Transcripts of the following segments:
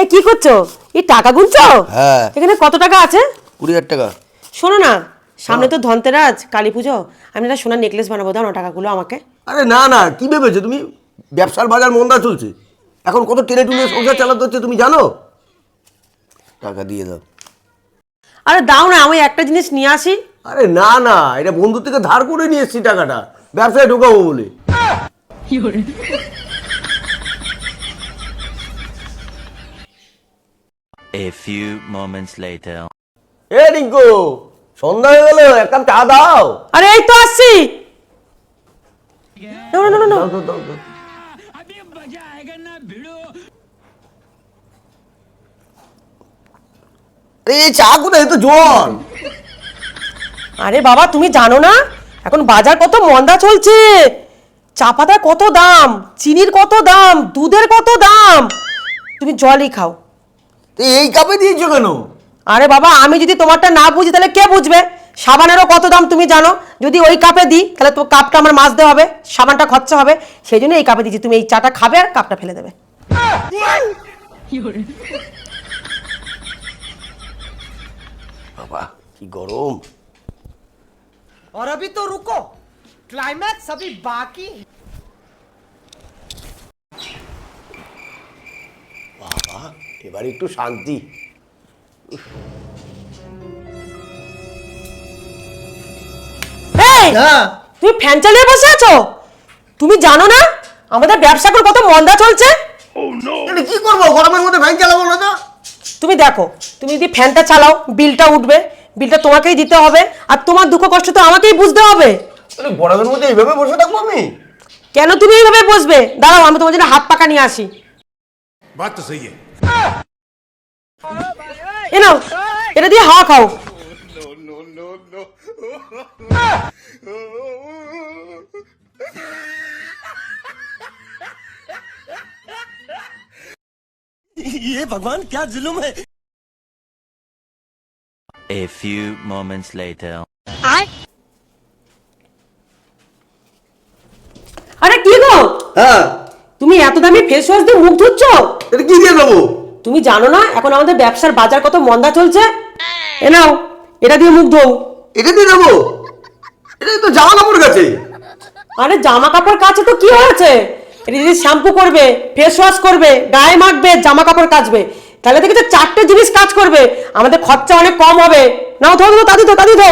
এ কি করছ? এই টাকা গুনছো? হ্যাঁ। এখানে কত টাকা আছে? কুড়ি হাজার টাকা। শোনো না সামনে তো ধনতেরাজ কালী পুজো আমি একটা সোনার নেকলেস বানাবো দাও না টাকাগুলো আমাকে। আরে না না কি ভেবেছো? তুমি ব্যবসার বাজার মন্দা চলছে। এখন কত টেনে টুনে সংসার চালাতে হচ্ছে তুমি জানো? টাকা দিয়ে দাও। আরে দাও না আমি একটা জিনিস নিয়ে আসি। আরে না না এটা বন্ধু থেকে ধার করে নিয়ে এসছি টাকাটা। ব্যবসায় ঢোকাবো বলে। A few moments later. এ রিঙ্কু সন্ধ্যা হয়ে গেল এক কাপ চা দাও। আরে এই তো আসছি। না না না না দাও, দাও, দাও, দাও। আরে এই চা কোথায়? এ তো জল আরে বাবা তুমি জানো না? এখন বাজার কত মন্দা চলছে। চা পাতার কত দাম? চিনির কত দাম? দুধের কত দাম? তুমি জলই খাও। তো এই কাপে দিয়েছো কেন আরে বাবা আমি যদি তোমারটা না বুঝি তাহলে কে বুঝবে সাবানেরও কত দাম তুমি জানো যদি ওই কাপে দিই তাহলে তো কাপটা আমার মাজতে হবে সাবানটা খরচা হবে সেই জন্য এই কাপে দিচ্ছি তুমি এই চাটা খাবে আর কাপটা ফেলে দেবে বাবা কি গরম और अभी तो रुको क्लाइमैक्स अभी बाकी এবার একটু শান্তি। তুমি ফ্যান চালিয়ে বসে আছো? তুমি জানো না আমাদের ব্যবসা করে কত মন্দা চলছে? কি করব? গরমের মধ্যে ফ্যান চালাবো না তো? তুমি দেখো তুমি যদি ফ্যানটা চালাও বিলটা উঠবে বিলটা তোমাকেই দিতে হবে আর তোমার দুঃখ কষ্ট তো আমাকেই বুঝতে হবে। গরমের মধ্যে এইভাবে বসে থাকব আমি? কেন তুমি এইভাবে বসবে? দাঁড়াও আমি তোমার জন্য হাত পাকা নিয়ে আসি। বাত তো সহি এ নাও এটা দিয়ে হাওয়া খাও। A few moments later. আরে কি গো? হ্যাঁ। তুমি এত দামি ফেস ওয়াশ দিয়ে মুখ ধুচ্ছ? এটা কি দিয়ে দেবো? তুমি জানো না এখন আমাদের ব্যবসার বাজার কত মন্দা চলছে? এ নাও এটা দিয়ে মুখ ধোও। এটা দিয়ে দেবো? এটা তো জামা কাপড় কাছে। আরে জামা কাপড় কাছে তো কি হয়েছে? এটা যদি শ্যাম্পু করবে ফেস ওয়াশ করবে গায়ে মাখবে জামা কাপড় কাচবে। তাহলে দেখে তো চারটে জিনিস কাজ করবে। আমাদের খরচা অনেক কম হবে। নাও ধো ধো তাদি ধো তাদি ধো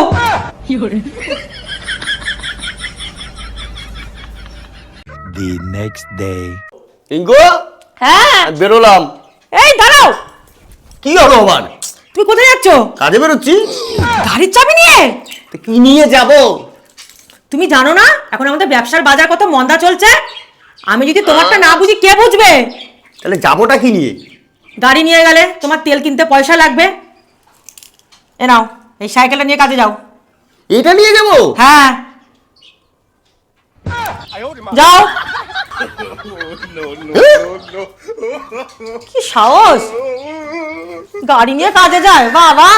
The next day. রিঙ্কু হ্যাঁ? বেরোলাম। এই দাঁড়াও! কি হলো আবার তুমি কোথায় যাচ্ছ? কাজে বেরোচ্ছি? গাড়ির চাবি নিয়ে? তো কি নিয়ে যাব? তুমি জানো না এখন আমাদের ব্যবসার বাজার কত মন্দা চলছে? আমি যদি তোমারটা না বুঝি কে বুঝবে? তাহলে যাবোটা কি নিয়ে? গাড়ি নিয়ে গেলে তোমার তেল কিনতে পয়সা লাগবে। এ নাও এই সাইকেলটা নিয়ে কাজে যাও। এটা নিয়ে যাব? হ্যাঁ। যাও। কি সাহস? গাড়ি নিয়ে কাজে যায়। বাবা